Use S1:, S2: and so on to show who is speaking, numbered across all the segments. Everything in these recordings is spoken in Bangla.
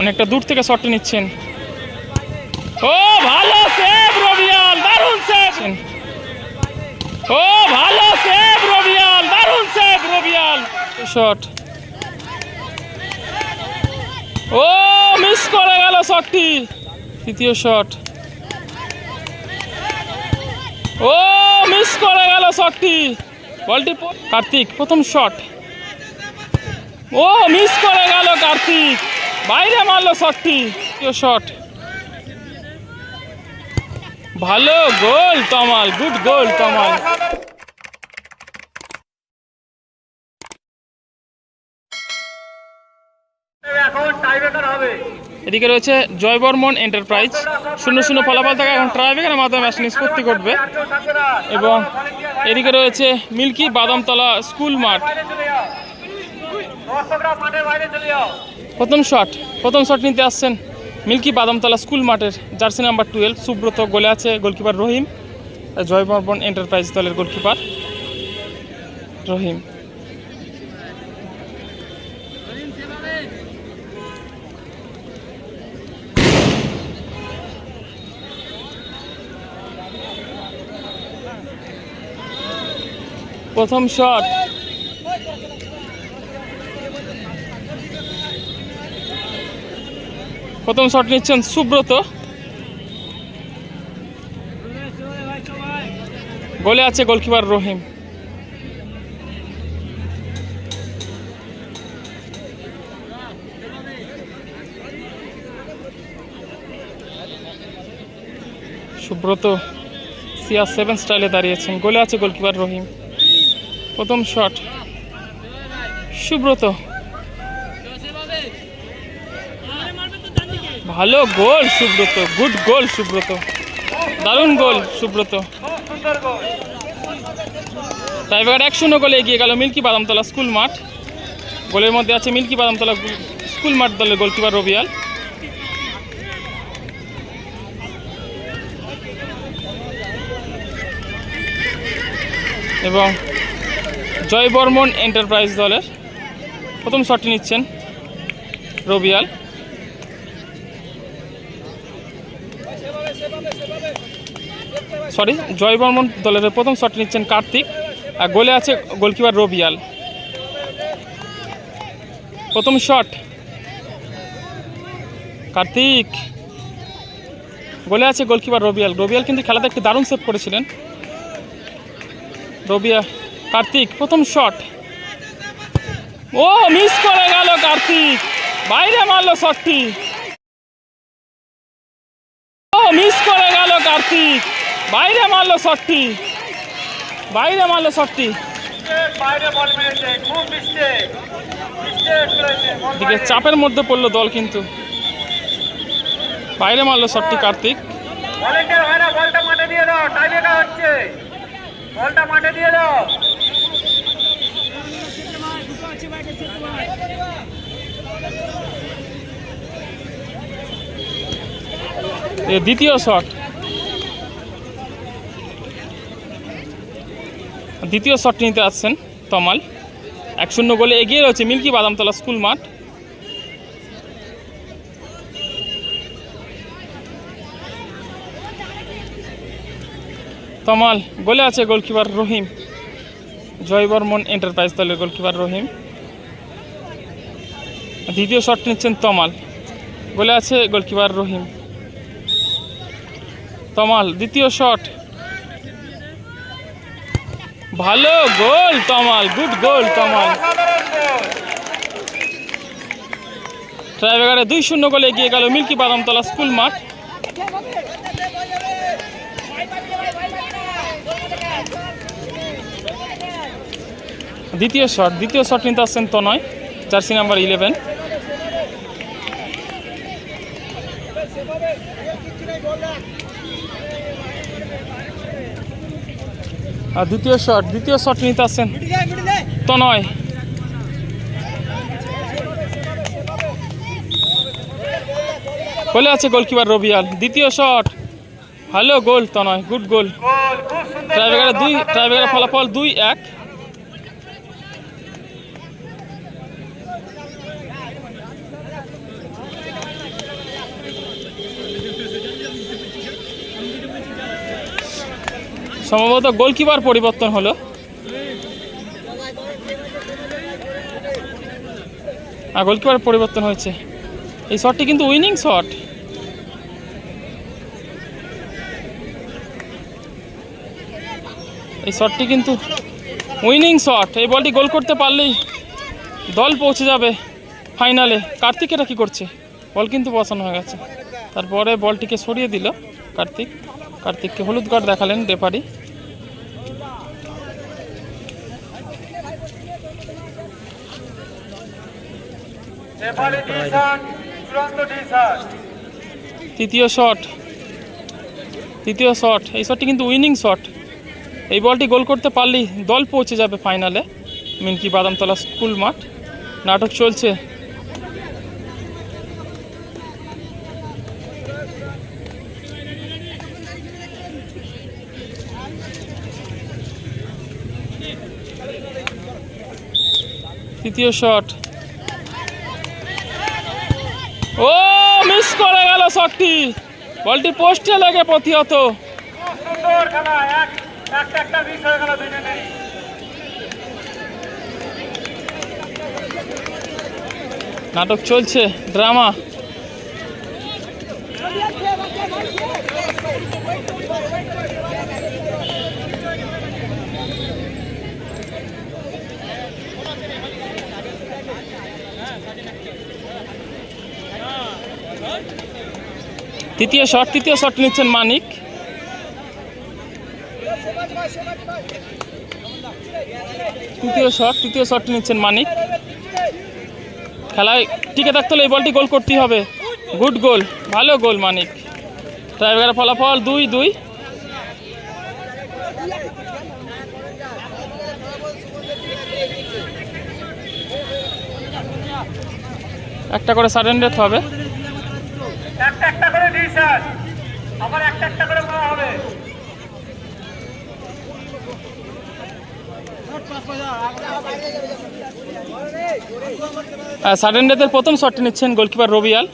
S1: অনেকটা দূর থেকে শটটি নিচ্ছেন। ও, ভালো সেভ রবিয়াল, দারুণ সেভ ও, ভালো সেভ রবিয়াল, দারুণ সেভ রবিয়াল। শট ও মিস করে গেল শটটি তৃতীয় শট ও মিস করে গেল শটটি বলটি কার্তিক, প্রথম শট ও মিস করে গেল কার্তিক। বাইরে মারলো শটটি। শট। ভালো goal, Tamal. Good goal, Tamal. এদিকে রয়েছে জয় বর্মন এন্টারপ্রাইজ শূন্য শূন্য ফলাফল থাকা এখন ট্রাইবেকারের মাধ্যমে ম্যাচ নিষ্পত্তি
S2: না
S1: এবং এদিকে রয়েছে মিল্কি বাদামতলা স্কুল মাঠ। প্রথম শট প্রথম শট নিতে আসছেন মিল্কি বাদামতলা স্কুল মাঠের জার্সি নাম্বার টুয়েলভ সুব্রত, গোলে আছে গোলকিপার রহিম জয়বর্বন এন্টারপ্রাইজ দলের গোলকিপার রহিম। প্রথম শট প্রথম শট নিচ্ছেন সুব্রত। গোলে আছে goalkeeper Rahim. Subrata CR seven স্টাইলে দাঁড়িয়েছেন। গোলে আছে গোলকিপার রহিম। প্রথম শট। সুব্রত। ভালো goal, Subrata. Good goal, Subrata. দারুণ গোল, সুব্রত। টাইব্রেকার এক শূন্য গোলে এগিয়ে গেল মিল্কি বাদামতলা স্কুল মাঠ। গোলের মধ্যে আছে মিল্কি বাদামতলা স্কুল মাঠ দলের গোলকিপার রবিয়াল। এবং জয় বর্মন এন্টারপ্রাইজ দলের প্রথম শটটি নিচ্ছেন রবিয়াল। সরি জয় বর্মন দলের প্রথম শট নিচ্ছেন কার্তিক, আর গোলে আছে গোলকিপার রবিয়াল। প্রথম শট কার্তিক। গোলে আছে গোলকিপার রবিয়াল। রবিয়াল কিন্তু খেলাতে একটি দারুণ সেভ করেছিলেন। রবিয়া কার্তিক, প্রথম শট ও মিস করে গেল কার্তিক। বাইরে মারলো শটটি ও মিস করে গেল কার্তিক। বাইরে মারলো শটটি। বাইরে মারলো শটটি। দিকে চাপের মধ্যে পড়ল দল কিন্তু। বাইরে মারলো শটটি কার্তিক।
S2: ভলেন্টিয়ার না বলটা মাঠে দিয়ে দাও টাইব্রেকার হচ্ছে বলটা মাঠে দিয়ে দাও।
S1: এ দ্বিতীয় শট। দ্বিতীয় শটটি নিতে আসছেন তমাল। এক শূন্য গোলে এগিয়ে রয়েছে মিল্কি বাদামতলা স্কুল মাঠ। তমাল, গোলে আছে গোলকিপার রহিম। জয়বর্মন এন্টারপ্রাইজ দলের গোলকিপার রহিম। দ্বিতীয় শট নিচ্ছেন তমাল, গোলে আছে গোলকিপার রহিম। তমাল, দ্বিতীয় শট ভালো goal, Tamal, good goal, Tamal. ট্রাইবেগারে দুই শূন্য গোলে এগিয়ে গেল মিল্কি বাদামতলা স্কুল মাঠ। দ্বিতীয় শট দ্বিতীয় শট নিতে আসছেন তনয়, জার্সি নাম্বার ইলেভেন। আর দ্বিতীয় শট দ্বিতীয় শট নিতে আসছেন নয় বলে আছে গোলকিপার রবিয়াল। দ্বিতীয় শট ভালো গোল তনয়। গুড গোল ট্রাইবেগারে দুই
S2: অসাধারণ
S1: ফলাফল দুই এক। সম্ভবত গোলকিপার পরিবর্তন হলো। হ্যাঁ গোলকিপার পরিবর্তন হয়েছে। এই শটটি কিন্তু উইনিং শট। এই শটটি কিন্তু উইনিং শট। এই বলটি গোল করতে পারলেই দল পৌঁছে যাবে ফাইনালে। কার্তিক এটা কী করছে? বল কিন্তু বসানো হয়ে গেছে। তারপরে বলটিকে সরিয়ে দিল কার্তিক। কার্তিককে হলুদ কার্ড দেখালেন রেফারি। তৃতীয় শট। তৃতীয় শট। এই শটটি কিন্তু উইনিং শট। এই বলটি গোল করতে পারলেই দল পৌঁছে যাবে ফাইনালে। মিনকি বাদামতলা স্কুল মাঠ। নাটক চলছে। তৃতীয় শট। ও মিস করে গেল শটটি। বলটি পোস্টে লেগে প্রতিহত। নাটক চলছে ড্রামা তৃতীয় শট তৃতীয় শট নিচ্ছেন মানিক। তৃতীয় শট তৃতীয় শট নিচ্ছেন মানিক। খেলায় টিকে থাকতে হলে এই বলটি গোল করতেই হবে। গুড গোল, ভালো গোল মানিক। ড্রাইভারের ফলাফল দুই দুই। একটা করে সাডেন ডেথ হবে।
S2: একটা করে স্যার আবার একটা একটা করে করা হবে।
S1: সাডেন ডেথের প্রথম শটটি নিচ্ছেন গোলকিপার রবিয়াল।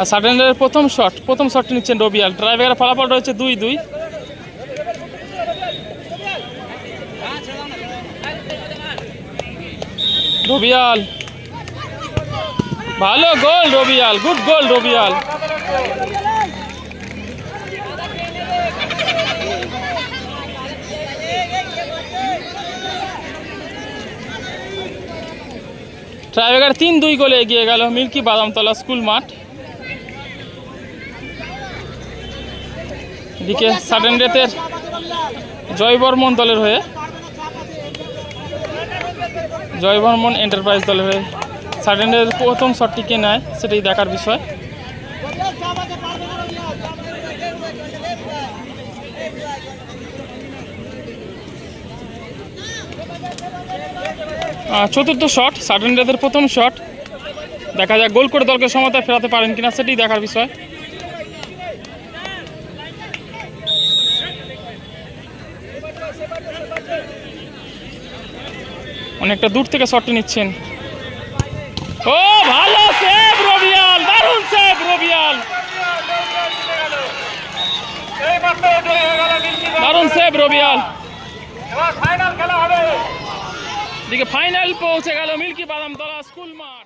S1: আর সাডেন প্রথম শট প্রথম শটটি নিচ্ছেন রবিয়াল। ড্রাইভারের ফলাফল রয়েছে দুই দুই। রবিয়াল। ভালো গোল রবিয়াল গুড গোল রবিয়াল। ট্রাইবেগার তিন দুই গোলে এগিয়ে গেল মিল্কি বাদামতলা স্কুল মাঠ। এদিকে সাডেন ডেথের জয়বর্মন দলের হয়ে। জয়বর্মন এন্টারপ্রাইজ দলের হয়ে। সাডেনের প্রথম শটটি কে নেয় সেটাই দেখার বিষয়। চতুর্থ শট সাডেন ডেথের প্রথম শট দেখা যাক গোল করে দলকে সমতায় ফেরাতে পারেন কিনা, সেটাই দেখার বিষয়। অনেকটা দূর থেকে শটটি নিচ্ছেন। ও, ভালো সেভ রবিয়াল, দারুণ সেভ রবিয়াল। দারুণ সেভ রবিয়াল।
S2: ফাইনাল খেলা হবে।
S1: এদিকে ফাইনাল পৌঁছে গেল মিল্কি বাদাম বাদামতলা স্কুল মাঠ।